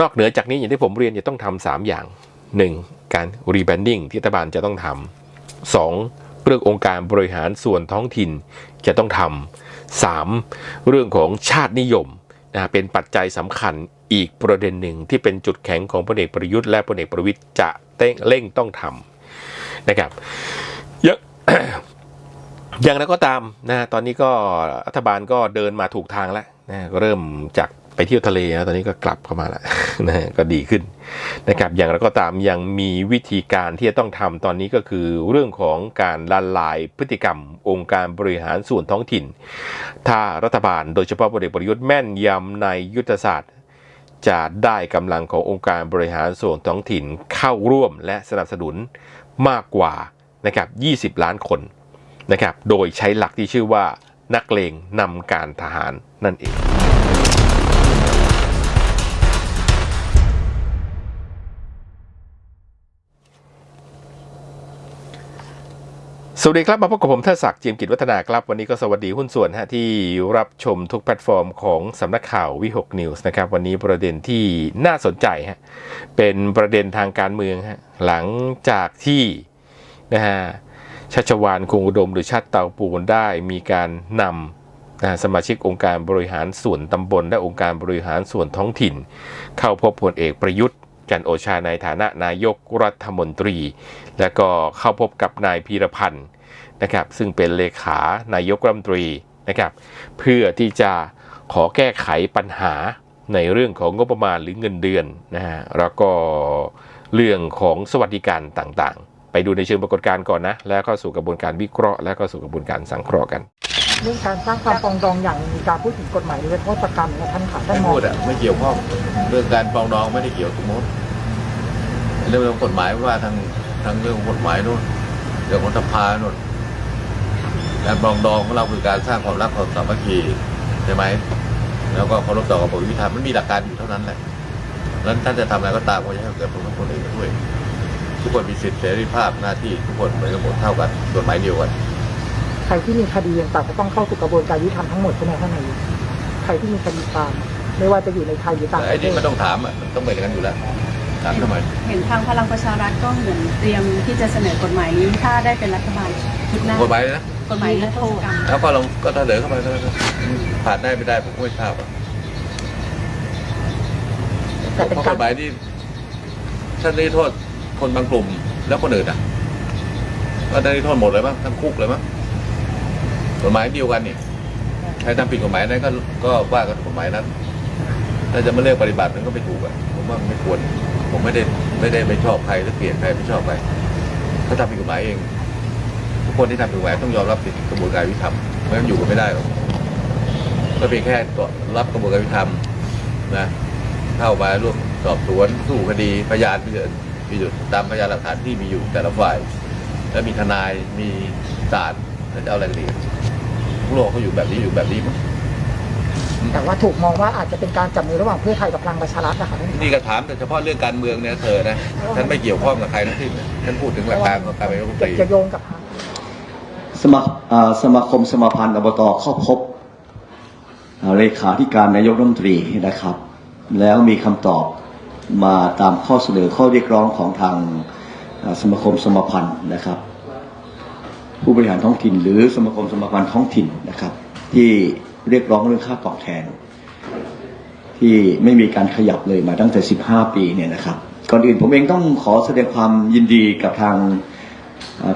นอกเหนือจากนี้อย่างที่ผมเรียนจะต้องทำสามอย่าง 1. การรีแบรนดิ้งที่รัฐบาลจะต้องทำสองเรื่ององค์การบริหารส่วนท้องถิ่นจะต้องทำสามเรื่องของชาตินิยมนะเป็นปัจจัยสำคัญอีกประเด็นหนึ่งที่เป็นจุดแข็งของพลเอกประยุทธ์และพลเอกประวิตยจะเต้งเร่งต้องทำนะครับเยอะอย่างไรก็ตามนะตอนนี้ก็รัฐบาลก็เดินมาถูกทางแล้วนะก็เริ่มจาก ไปเที่ยวทะเลนะตอนนี้ก็กลับเข้ามาแล้วนะก็ดีขึ้นนะครับอย่างไรก็ตามยังมีวิธีการที่จะต้องทำตอนนี้ก็คือเรื่องของการละลายพฤติกรรม องค์การบริหารส่วนท้องถิ่น ถ้ารัฐบาลโดยเฉพาะพลเอกประยุทธ์แม่นยำในยุทธศาสตร์ จะได้กำลังขององค์การบริหารส่วนท้องถิ่นเข้าร่วมและสนับสนุนมากกว่านะครับ20 ล้านคนนะครับโดยใช้หลักที่ชื่อว่านักเลงนำการทหารนั่นเอง สวัสดีครับ มาพบกับผมเทศศักดิ์เจียมกิจวัฒนาครับ วันนี้ก็สวัสดีหุ้นส่วนฮะที่รับชมทุกแพลตฟอร์มของสำนักข่าววิหกนิวส์นะครับ วันนี้ประเด็นที่น่าสนใจฮะเป็นประเด็นทางการเมืองฮะหลังจากที่นะฮะชัชวานคงอุดมหรือชาติเตาปูนได้มีการนำนะสมาชิกองค์การบริหารส่วนตำบล และองค์การบริหารส่วนท้องถิ่น เข้าพบพลเอกประยุทธ์จันโอชาในฐานะนายกรัฐมนตรี และก็เข้าพบกับนายพีรพันธ์นะครับซึ่งเป็นเลขานายกรัฐมนตรีนะครับเพื่อที่จะขอแก้ไขปัญหาในเรื่องของงบประมาณหรือเงินเดือนนะฮะแล้วก็เรื่องของสวัสดิการต่างๆ ไปดูในเชิงปรากฏการณ์ก่อนนะ แล้วก็สู่กระบวนการวิเคราะห์ แล้วก็สู่กระบวนการสังเคราะห์กัน เรื่องการสร้างความปรองดองอย่างมีการพูดถึงกฎหมายนิรโทษกรรมนะท่านขาท่านไม่มองพูดอะไม่เกี่ยวข้องเรื่องการปรองดองไม่ได้เกี่ยวกับมดเรื่องของกฎหมายว่าทาง ทางเรื่องของกฎหมายนู่นเรื่องของสภานู่นการปรองดองของเราคือการสร้างความรักความสามัคคีใช่ไหมแล้วก็เคารพต่อกระบวนการมันมีหลักการอยู่เท่านั้นแหละนั้นท่านจะทำอะไรก็ตามก็จะให้เกิดผลกับคนอื่นด้วย ทุกคนมีสิทธิเสรีภาพหน้าที่ทุกคนเหมือนกันหมดเท่ากันกฎหมายเดียวกันใครที่มีคดีต่างๆก็ต้องเข้าสู่กระบวนการยุติธรรมทั้งหมดใช่ไหมท่านนายกใครที่มีคดีความไม่ว่าจะอยู่ในไทยหรือต่างปไอ้ระเทนี่ศมันต้องถามอะมันต้องเป็นอย่างนั้นอยู่แล้ว ถามทำไมเห็นทางพลังประชารัฐก็เหมือนเตรียมที่จะเสนอกฎหมายนี้ถ้าได้เป็นรัฐบาลชุดหน้ากฎหมายนะกฎหมายนิรโทษกรรมแล้วก็ลองก็เสนอเข้าไปแล้วกันผ่านได้ไม่ได้ผมก็ไม่ทราบอะแต่เป็นเพราะกากรฎหมายที่ท่านได้โทษคนบางกลุ่มแล้วคนอื่นอะ ก็ได้โทษหมดเลยมั้งทั้งคุกเลยมั้งกฎหมายเดียวกันนี่ใครทำผิดกฎหมายนั้นก็ก็ว่ากันกฎหมายนั้นถ้าจะมาเลือกปฏิบัติมันก็ไม่ถูกอะผมว่ามันไม่ควร ผมไม่ได้ไม่ได้ไม่ชอบใครหรือเกลียดใครไม่ชอบใครเขาทำผิดกฎหมายเอง ทุกคนที่ทำผิดกฎหมายต้องยอมรับผิดกระบวนการยุติธรรมไม่งั้นอยู่กันไม่ได้หรอกก็เพียงแค่ตรับกระบวนการยุติธรรมนะเข้ามาร่วมสอบสวนสู้คดีพยานมีอยู่มีอยู่ตามพยานหลักฐานที่มีอยู่แต่ละฝ่าย แล้วมีทนายมีศาลแล้วจะเอาอะไรกันดีทุกโลกเขาอยู่แบบนี้อยู่แบบนี้มั้ แต่ว่าถูกมองว่าอาจจะเป็นการจับมือระหว่างเพื่อไทยกับพลังประชารัฐนะคะท่านนี่ก็ถามแต่เฉพาะเรื่องการเมืองเนี่ยเธอนะฉันไม่เกี่ยวข้องกับใครทั้งสิ้นนะฉันพูดถึงหลักการของการเป็นรัฐมนตรีจะโยงกับทางสมาอ่าสมาคมสมาพันธ์อบตเข้าพบอ่าเลขาธิการนายกรัฐมนตรีนะครับ แล้วมีคำตอบมาตามข้อเสนอข้อเรียกร้องของทางอ่าสมาคมสมาพันธ์นะครับ ผู้บริหารท้องถิ่น หรือสมาคมสมาพันธ์ท้องถิ่นนะครับ ที่ เรียกร้องเรื่องค่าตอบแทน ที่ไม่มีการขยับเลยมาตั้งแต่ 15 ปีเนี่ยนะครับ ก่อนอื่นผมเองต้องขอแสดงความยินดีกับทาง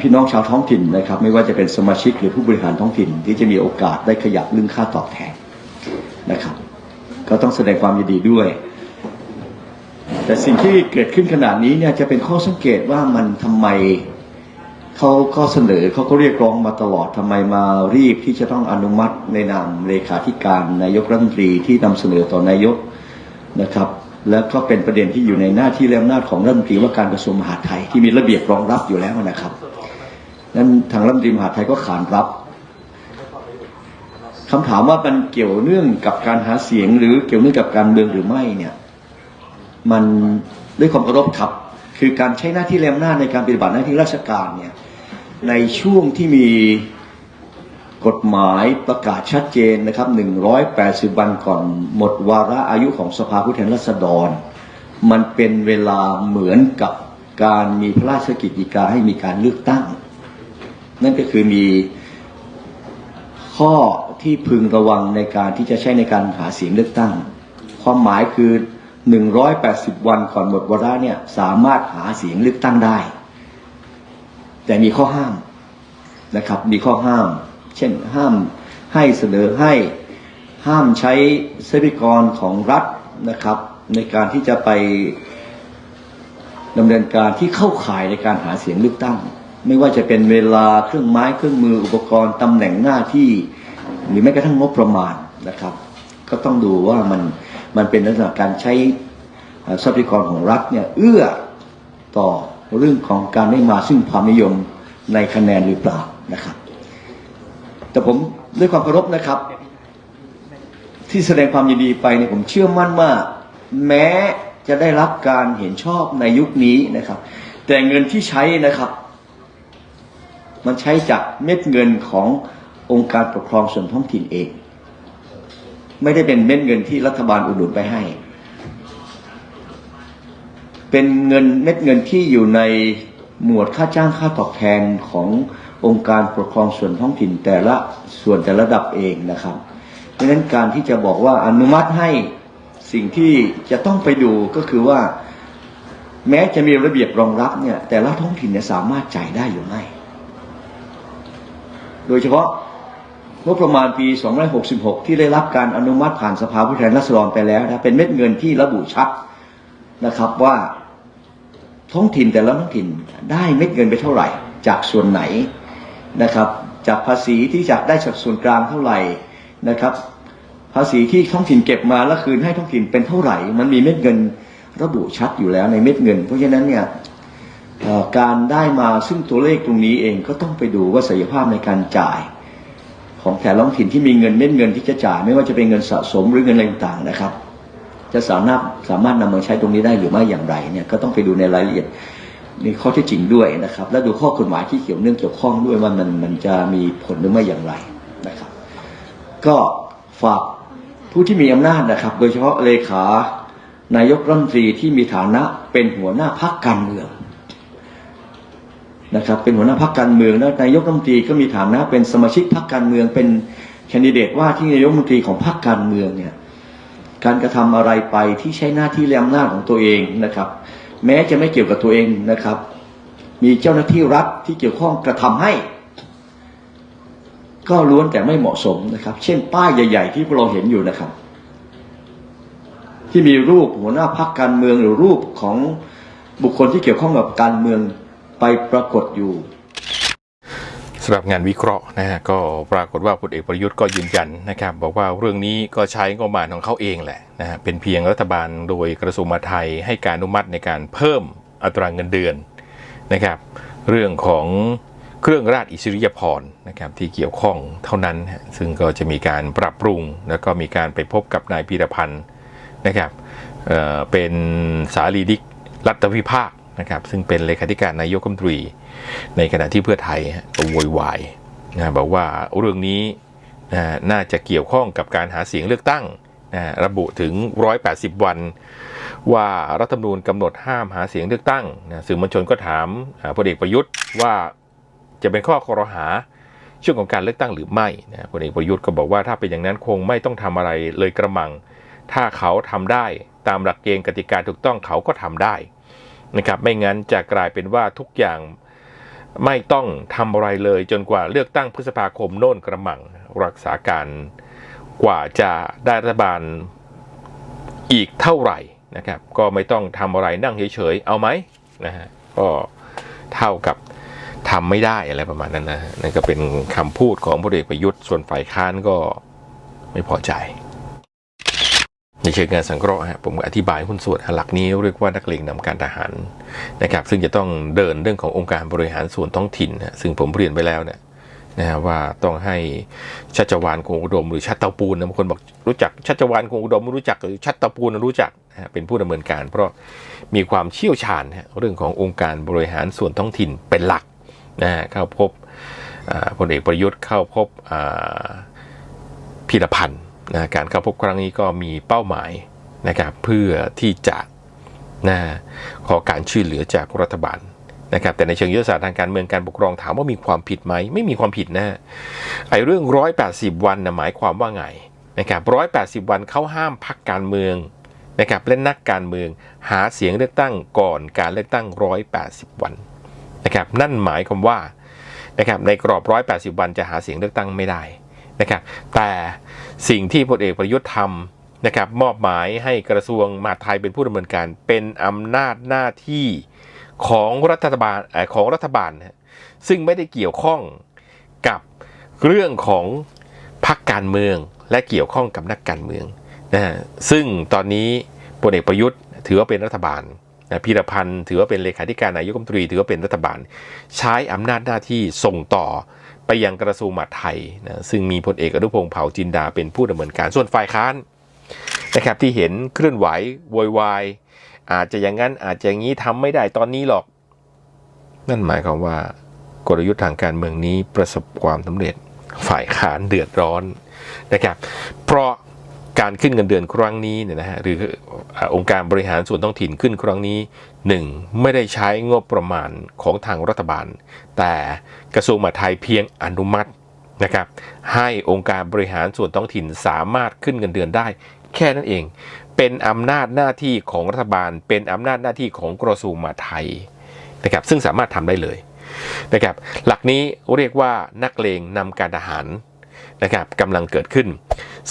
พี่น้องชาวท้องถิ่นนะครับ ไม่ว่าจะเป็นสมาชิกหรือผู้บริหารท้องถิ่น ที่จะมีโอกาสได้ขยับเรื่องค่าตอบแทนนะครับ ก็ต้องแสดงความยินดีด้วย แต่สิ่งที่เกิดขึ้นขนาดนี้เนี่ยจะเป็นข้อสังเกตว่ามันทำไม เขาก็เสนอเขาก็เรียกร้องมาตลอดทำไมมารีบที่จะต้องอนุมัติในนามเลขาธิการนายกรัฐมนตรีที่นำเสนอต่อนายกนะครับ แล้วก็เป็นประเด็นที่อยู่ในหน้าที่และอำนาจของรัฐมนตรีว่าการกระทรวงมหาดไทยที่มีระเบียบรองรับอยู่แล้วนะครับนั้นทางรัฐมนตรีมหาดไทยก็ขานรับคำถามว่ามันเกี่ยวเนื่องกับการหาเสียง หรือเกี่ยวเนื่องกับการเมืองหรือไม่เนี่ยมันด้วยความเคารพครับ คือการใช้หน้าที่แรมหน้าจในการปฏิบัติหน้าที่ราชการเนี่ย ในช่วงที่มีกฎหมายประกาศชัดเจนนะครับ 180 วันก่อนหมดวาระอายุของสภาผู้แทนราษฎร มันเป็นเวลาเหมือนกับการมีพระราชกิจการให้มีการเลือกตั้ง นั่นก็คือมีข้อที่พึงระวังในการที่จะใช้ในการหาเสียงเลือกตั้ง ความหมายคือ 180 วันก่อนหมดวาระเนี่ยสามารถหาเสียงเลือกตั้งได้ แต่มีข้อห้ามนะครับ มีข้อห้าม เช่นห้ามให้เสนอให้ห้ามใช้ทรัพยากรของรัฐนะครับ ในการที่จะไปดำเนินการที่เข้าข่ายในการหาเสียงเลือกตั้ง ไม่ว่าจะเป็นเวลาเครื่องไม้เครื่องมืออุปกรณ์ตำแหน่งหน้าที่ หรือแม้กระทั่งงบประมาณนะครับ ก็ต้องดูว่ามันมันเป็นลักษณะการใช้ทรัพยากรของรัฐเนี่ยเอื้อต่อ เรื่องของการได้มาซึ่งความนิยมในคะแนนหรือเปล่านะครับ แต่ผมด้วยความเคารพนะครับ ที่แสดงความยินดีไปเนี่ยผมเชื่อมั่นว่าแม้จะได้รับการเห็นชอบในยุคนี้นะครับ แต่เงินที่ใช้นะครับ มันใช้จากเม็ดเงินขององค์การปกครองส่วนท้องถิ่นเอง ไม่ได้เป็นเม็ดเงินที่รัฐบาลอุดหนุนไปให้ เป็นเงินเม็ดเงินที่อยู่ในหมวดค่าจ้างค่าตอบแทนขององค์การปกครองส่วนท้องถิ่นแต่ละส่วนแต่ละระดับเองนะครับ เพราะฉะนั้นการที่จะบอกว่าอนุมัติให้สิ่งที่จะต้องไปดูก็คือว่า แม้จะมีระเบียบรองรับเนี่ยแต่ละท้องถิ่นเนี่ยสามารถจ่ายได้หรือไม่ โดยเฉพาะงบประมาณปี 266 ที่ได้รับการอนุมัติผ่านสภาผู้แทนราษฎรไปแล้วนะเป็นเม็ดเงินที่ระบุชัดนะครับว่า ท้องถิ่นแต่ละท้องถิ่นได้เม็ดเงินไปเท่าไหร่ จากส่วนไหนนะครับ จากภาษีที่จากได้จากส่วนกลางเท่าไหร่นะครับ ภาษีที่ท้องถิ่นเก็บมาแล้วคืนให้ท้องถิ่นเป็นเท่าไหร่ มันมีเม็ดเงินระบุชัดอยู่แล้วในเม็ดเงิน เพราะฉะนั้นเนี่ยการได้มาซึ่งตัวเลขตรงนี้เองก็ต้องไปดูว่าศักยภาพในการจ่ายของแต่ละท้องถิ่นที่มีเงินเม็ดเงินที่จะจ่ายไม่ว่าจะเป็นเงินสะสมหรือเงินอะไรต่างๆนะครับ จะสามารถสามารถนำมาใช้ตรงนี้ได้หรือไม่อย่างไรเนี่ยก็ต้องไปดูในรายละเอียดในข้อเที่จริงด้วยนะครับ และดูข้อกฎหมายที่เกี่ยวเนื่องเกี่ยวข้องด้วยว่ามันมันจะมีผลหรือไม่อย่างไรนะครับ ก็ฝากผู้ที่มีอำนาจนะครับ โดยเฉพาะเลขานายกรัฐมนตรีที่มีฐานะเป็นหัวหน้าพักการเมืองนะครับ เป็นหัวหน้าพักการเมืองแล้วนายกรัฐมนตรีก็มีฐานะเป็นสมาชิกพักการเมือง เป็นแคนดิเดตว่าที่นายกรัฐมนตรีของพรรคการเมืองเนี่ย การกระทำอะไรไปที่ใช้หน้าที่และอำนาจของตัวเองนะครับ แม้จะไม่เกี่ยวกับตัวเองนะครับ มีเจ้าหน้าที่รัฐที่เกี่ยวข้องกระทำให้ ก็ล้วนแต่ไม่เหมาะสมนะครับ เช่น ป้ายใหญ่ ๆ ที่พวกเราเห็นอยู่นะครับ ที่มีรูปหัวหน้าพักการเมืองหรือรูปของบุคคลที่เกี่ยวข้องกับการเมืองไปปรากฏอยู่ำหรับงานวิเคราะห์นะฮะก็ปรากฏว่าพลเอกประยุทธ์ก็ยืนยันนะครับ บอกว่าเรื่องนี้ก็ใช้งบประมาณของเขาเองแหละนะฮะเป็นเพียงรัฐบาลโดยกระทรวงมหาดไทยให้การอนุมัติในการเพิ่มอัตราเงินเดือนนะครับ เรื่องของเครื่องราชอิสริยาภรณ์นะครับที่เกี่ยวข้องเท่านั้น ซึ่งก็จะมีการปรับปรุง แล้วก็มีการไปพบกับนายพีรพันธ์นะครับเอ่อเป็นสารีดิกรัฐวิภาคนะครับซึ่งเป็นเลขาธิการนายกรัฐมนตรี ในขณะที่เพื่อไทยฮะก็โวยวายนะบอกว่าเรื่องนี้นะน่าจะเกี่ยวข้องกับการหาเสียงเลือกตั้งนะระบุถึง 180 วัน ว่ารัฐธรรมนูญกำหนดห้ามหาเสียงเลือกตั้งนะสื่อมวลชนก็ถามอ่าพลเอกประยุทธ์ว่าจะเป็นข้อคอรหาช่วงของการเลือกตั้งหรือไม่นะพลเอกประยุทธ์ก็บอกว่าถ้าเป็นอย่างนั้นคงไม่ต้องทำอะไรเลยกระมัง ถ้าเขาทำได้ตามหลักเกณฑ์กติกาถูกต้องเขาก็ทำได้นะครับไม่งั้นจะกลายเป็นว่าทุกอย่าง ไม่ต้องทำอะไรเลยจนกว่าเลือกตั้งพฤษภาคมโน่นกระมังรักษาการกว่าจะได้รัฐบาลอีกเท่าไหร่นะครับ ก็ไม่ต้องทำอะไรนั่งเฉยๆเอาไหมนะฮะก็เท่ากับทำไม่ได้อะไรประมาณนั้นนะฮะนั่นก็เป็นคำพูดของพลเอกประยุทธ์ส่วนฝ่ายค้านก็ไม่พอใจ ในเชิงการสังเคราะห์ผมอธิบายหุ้นส่วนหลักนี้เรียกว่านักเลงนำการทหารนะครับ ซึ่งจะต้องเดินเรื่องขององค์การบริหารส่วนท้องถิ่นซึ่งผมเรียนไปแล้วเนี่ยนะฮะว่าต้องให้ชัชวานคงอุดม หรือชัดเตาปูนนะบางคนบอกรู้จักชัชวานคงอุดมไม่รู้จักหรือชัดเตาปูนรู้จักเป็นผู้ดำเนินการ เพราะมีความเชี่ยวชาญเรื่องขององค์การบริหารส่วนท้องถิ่นเป็นหลักนะฮะเข้าพบพลเอกประยุทธ์เข้าพบพีรพันธ์ นะการเข้าพบครั้งนี้ก็มีเป้าหมายนะครับเพื่อที่จะนะขอการช่วยเหลือจากรัฐบาลนะครับแต่ในเชิงยุทธศาสตร์ทางการเมืองการปกครองถามว่ามีความผิดไหมไม่มีความผิดนะไอ้เรื่อง 180 วันนะหมายความว่าไงนะครับ180 วันเขาห้ามพักการเมืองนะครับและนักการเมืองหาเสียงเลือกตั้งก่อนการเลือกตั้ง 180 วันนะครับนั่นหมายความว่านะครับในกรอบ 180 วันจะหาเสียงเลือกตั้งไม่ได้ นะครับแต่สิ่งที่พลเอกประยุทธ์ทำนะครับมอบหมายให้กระทรวงมหาดไทยเป็นผู้ดำเนินการเป็นอำนาจหน้าที่ของรัฐบาลของรัฐบาลนะซึ่งไม่ได้เกี่ยวข้องกับเรื่องของพรรคการเมืองและเกี่ยวข้องกับนักการเมืองนะซึ่งตอนนี้พลเอกประยุทธ์ ถือว่าเป็นรัฐบาลนะพีรพันธ์ถือว่าเป็นเลขาธิการนายกรัฐมนตรีถือว่าเป็นรัฐบาล ใช้อำนาจหน้าที่ส่งต่อ ไปยังกระทรวงมหาดไทยนะซึ่งมีพลเอกอนุพงษ์เผ่าจินดาเป็นผู้ดำเนินการส่วนฝ่ายค้านนะครับที่เห็นเคลื่อนไหวโวยวายอาจจะอย่างนั้นอาจจะอย่างนี้ทำไม่ได้ตอนนี้หรอก นั่นหมายความว่ากลยุทธ์ทางการเมืองนี้ประสบความสำเร็จฝ่ายค้านเดือดร้อนนะครับเพราะการขึ้นเงินเดือนครั้งนี้เนี่ยนะฮะหรืออ่าองค์การบริหารส่วนท้องถิ่นขึ้นครั้งนี้หนึ่งไม่ได้ใช้งบประมาณของทางรัฐบาล แต่ กระทรวงมหาดไทยเพียงอนุมัตินะครับให้องค์การบริหารส่วนท้องถิ่นสามารถขึ้นเงินเดือนได้ แค่นั้นเอง เป็นอำนาจหน้าที่ของรัฐบาล เป็นอำนาจหน้าที่ของกระทรวงมหาดไทยนะครับซึ่งสามารถทำได้เลยนะครับหลักนี้เรียกว่านักเลงนำการทหารนะครับกำลังเกิดขึ้น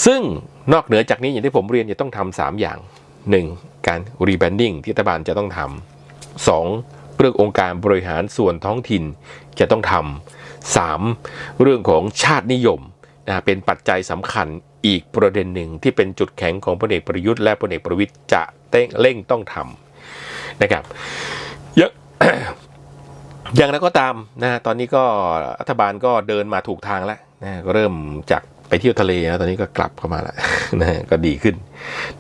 ซึ่งนอกเหนือจากนี้อย่างที่ผมเรียนจะต้องทำสามอย่าง 1. การรีแบรนดิ้งที่รัฐบาลจะต้องทำสอง เรื่ององค์การบริหารส่วนท้องถิ่นจะต้องทำสามเรื่องของชาตินิยมนะเป็นปัจจัยสำคัญอีกประเด็นหนึ่งที่เป็นจุดแข็งของพลเอกประยุทธ์และพลเอกประวิตยจะเต้งเร่งต้องทำนะครับเยอะอย่างไรก็ตามนะตอนนี้ก็รัฐบาลก็เดินมาถูกทางแล้วนะเริ่มจาก ไปเที่ยวทะเลนะตอนนี้ก็กลับเข้ามาแล้วนะก็ดีขึ้น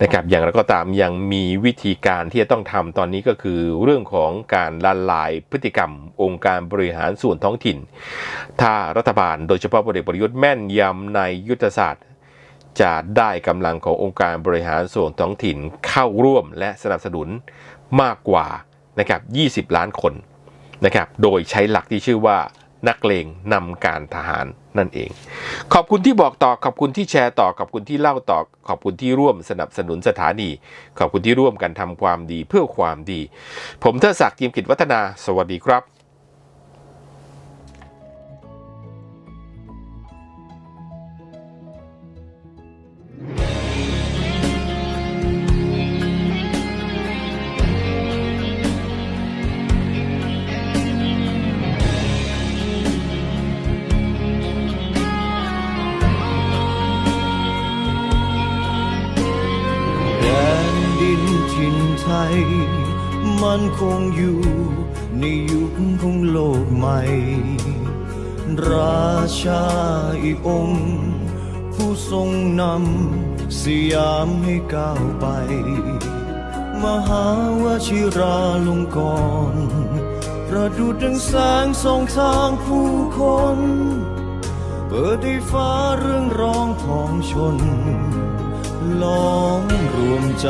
นะครับอย่างไรก็ตามยังมีวิธีการที่จะต้องทำตอนนี้ก็คือเรื่องของการละลายพฤติกรรม องค์การบริหารส่วนท้องถิ่น ถ้ารัฐบาลโดยเฉพาะพลเอกประยุทธ์แม่นยำในยุทธศาสตร์ จะได้กำลังขององค์การบริหารส่วนท้องถิ่นเข้าร่วมและสนับสนุนมากกว่านะครับ20 ล้านคนนะครับโดยใช้หลักที่ชื่อว่า นักเลงนำการทหารนั่นเอง ขอบคุณที่บอกต่อ ขอบคุณที่แชร์ต่อ ขอบคุณที่เล่าต่อ ขอบคุณที่ร่วมสนับสนุนสถานี ขอบคุณที่ร่วมกันทำความดีเพื่อความดี ผมเทดศักดิ์จิมกิจวัฒนา สวัสดีครับ มันคงอยู่ในยุคของโลกใหม่ ราชาอีกองค์ ผู้ทรงนำสยามให้ก้าวไป มหาวชิราลงกรณ์ประดุดดังแสงส่องทางผู้คน เปิดให้ฟ้าเรื่องร้องของชนล้อมรวมใจ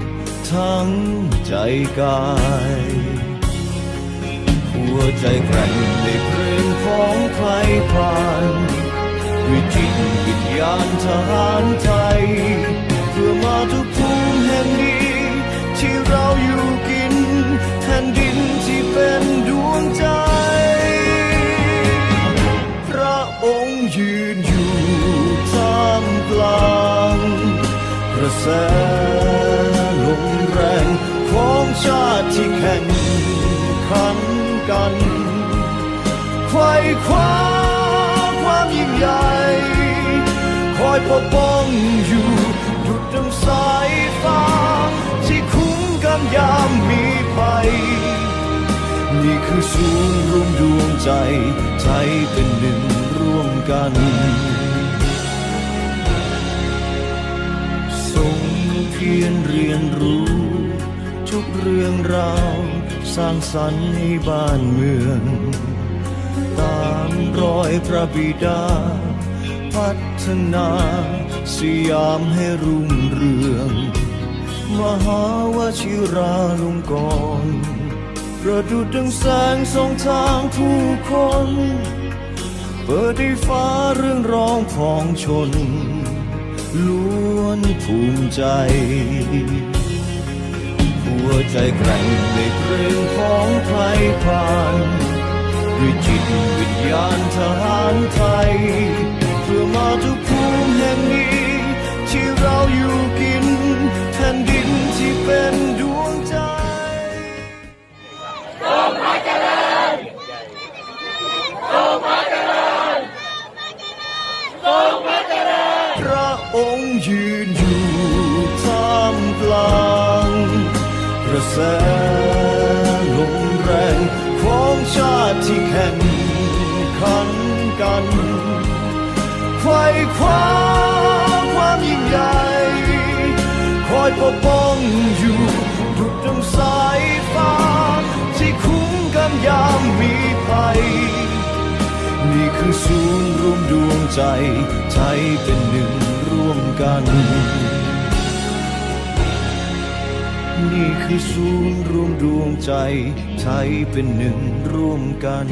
ทั้งใจกาย หัวใจแกร่งในเพลงของใครผ่านด้วยจิตวิญญาณทหารไทย เพื่อมาทุกภูมิแห่งนี้ ที่เราอยู่กินแผ่นดินที่เป็นดวงใจ พระองค์ยืนอยู่ท่ามกลางกระแส ไปคว้าความยิ่งใหญ่คอยปอบองอยู่ห跨關嚴曳，概破幫搖活動細化，只管今也未閉。นยามมีไปนี่คือศูนย์รวมดวงใจ ใจเป็นหนึ่งร่วมกันทรงเพียรเรียนรู้ ทุกเรื่องราว สร้างสรรค์ให้บ้านเมือง ตามรอยพระบิดา พัฒนาสยามให้รุ่งเรือง มหาวชิราลงกรณประดุจดังแสงส่องทางผู้คน เปิดให้ฟ้าเรื่องร้องของชน ล้วนภูมิใจ หัวใจแกร่งในเรื่องของไทยผ่าน ด้วยจิตวิญญาณทหารไทย เพื่อมาทุกภูมิแห่งนี้ ที่เราอยู่กินแผ่นดินที่เป็นดวงใจโตมาเจริญโตมาเจริญโตมาเจริญพระองค์ยืนอยู่ท่ามกลางกระแส น ไขว้คว้าความยิ่งใหญ่คอยปกป้องอยู่ดุจดังสายฟ้า ที่คุ้มกันยามมีภัย นี่คือศูนย์รวมดวงใจใจเป็นหนึ่งร่วมกันนี่คือศูนย์รวมดวงใจใจเป็นหนึ่งร่วมกัน